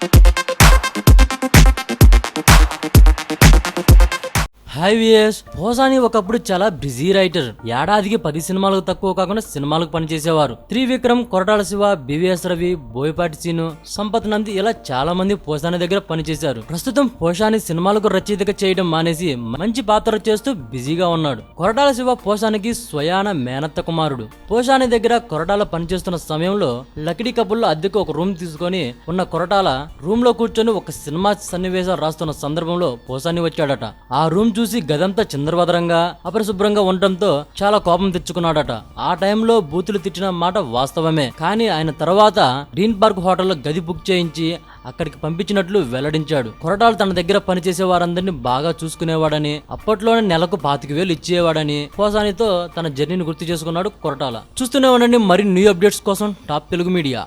Thank you. Hi V S Posani ఒకప్పుడు చాలా busy writer. ఏడాదికి పది సినిమాలకు తక్కువ కాకుండా సినిమాలకు పనిచేసేవారు. Trivikram Koratala Siva B V S Ravi Boyapati Seenu Sampath Nandi ఇలా చాలా మంది పోసాని దగ్గర పనిచేశారు. ప్రస్తుతం పోషాని సినిమాలకు రచయితగా చేయడం మానేసి మంచి పాత్ర చేస్తూ బిజీగా ఉన్నాడు. కొరటాల శివ పోషానికి స్వయాన మేనత్త కుమారుడు. పోషాని దగ్గర కొరటాల పనిచేస్తున్న సమయంలో లకిడీ కబుల్లో అద్దెకు ఒక రూమ్ తీసుకొని ఉన్న కొరటాల రూమ్లో కూర్చొని ఒక సినిమా సన్నివేశం రాస్తున్న సందర్భంలో పోసాని వచ్చాడట. ఆ రూమ్ చూసి గదంతా చిందరవదరంగా అపరిశుభ్రంగా ఉండటంతో చాలా కోపం తెచ్చుకున్నాడట. ఆ టైంలో బూతులు తిట్టిన మాట వాస్తవమే. కానీ ఆయన తర్వాత గ్రీన్ పార్క్ హోటల్లో గది బుక్ చేయించి అక్కడికి పంపించినట్లు వెల్లడించాడు. కొరటాలు తన దగ్గర పనిచేసే వారందరినీ బాగా చూసుకునేవాడని అప్పట్లోనే నెలకు పాతిక వేలు ఇచ్చేవాడని కోసానితో తన జర్నీని గుర్తు చేసుకున్నాడు కొరటాల. చూస్తూనే ఉండండి మరి న్యూ అప్డేట్స్ కోసం టాప్ తెలుగు మీడియా.